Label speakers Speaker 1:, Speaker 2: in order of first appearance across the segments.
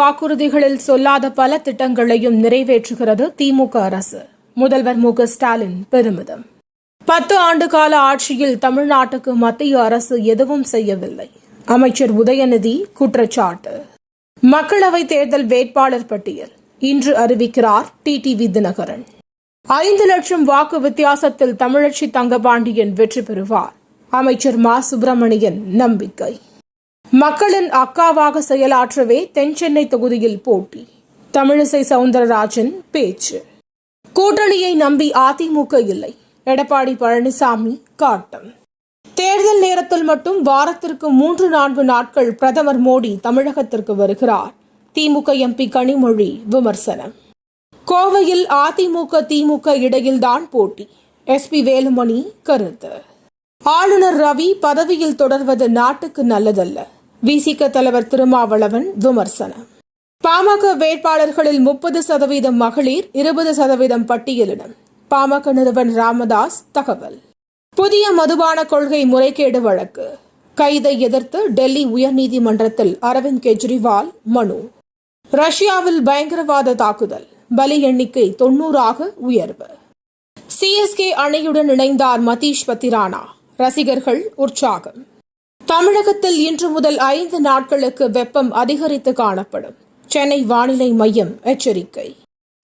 Speaker 1: வாக்குறுதிகளில் சொல்லாத பல திட்டங்களையும் நிறைவேற்றுகிறது திமுக அரசு. முதல்வர் மு ஸ்டாலின் பெருமிதம். பத்து ஆண்டு கால ஆட்சியில் தமிழ்நாட்டுக்கு மத்திய அரசு எதுவும் செய்யவில்லை. அமைச்சர் உதயநிதி குற்றச்சாட்டு. மக்களவைத் தேர்தல் வேட்பாளர் பட்டியல். இன்று அறிவிக்கிறார் டிடிவி தினகரன். ஐந்து லட்சம் வாக்கு வித்தியாசத்தில் தமிழச்சி தங்கபாண்டியன் வெற்றி பெறுவார். அமைச்சர் மா. சுப்பிரமணியன் நம்பிக்கை. மக்களின் அக்காவாக செயலாற்றவே தென்சென்னை தொகுதியில் போட்டி. தமிழிசை சவுந்தரராஜன் பேச்சு. கூட்டணியை நம்பி அதிமுக இல்லை. எடப்பாடி பழனிசாமி காட்டம். தேர்தல் நேரத்தில் மட்டும் வாரத்திற்கு மூன்று நான்கு நாட்கள் பிரதமர் மோடி தமிழகத்திற்கு வருகிறார். திமுக எம்பி கனிமொழி விமர்சனம். கோவையில் அதிமுக திமுக இடையில்தான் போட்டி. எஸ்பி வேலுமணி கருத்து. ஆளுநர் ரவி பதவியில் தொடர்வது நாட்டுக்கு நல்லதல்ல. விசிக தலைவர் திருமாவளவன் விமர்சனம். பாமக வேட்பாளர்களில் முப்பது சதவீதம் மகளிர் இருபது சதவீதம் பட்டியலிடம். பாமக நிறுவன் ராமதாஸ் தகவல். புதிய மதுபான கொள்கை முறைகேடு வழக்கு. கைதை எதிர்த்து டெல்லி உயர்நீதிமன்றத்தில் அரவிந்த் கெஜ்ரிவால் மனு. ரஷ்யாவில் பயங்கரவாத தாக்குதல். பலி எண்ணிக்கை தொன்னூறாக உயர்வு. சிஎஸ்கே அணியுடன் இணைந்தார் மதீஷ் பத்திரானா. ரசிகர்கள் உற்சாகம். தமிழகத்தில் இன்று முதல் ஐந்து நாட்களுக்கு வெப்பம் அதிகரித்து காணப்படும். சென்னை வானிலை மையம் எச்சரிக்கை.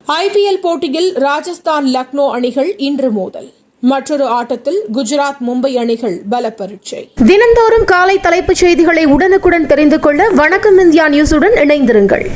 Speaker 1: ஐபிஎல் போட்டியில் ராஜஸ்தான் லக்னோ அணிகள் இன்று மோதல். மற்றொரு ஆட்டத்தில் குஜராத் மும்பை அணிகள் பல பரீட்சை
Speaker 2: தினந்தோறும் காலை தலைப்புச் செய்திகளை உடனுக்குடன் தெரிந்து கொள்ள வணக்கம் இந்தியா நியூஸுடன் இணைந்திருங்கள்.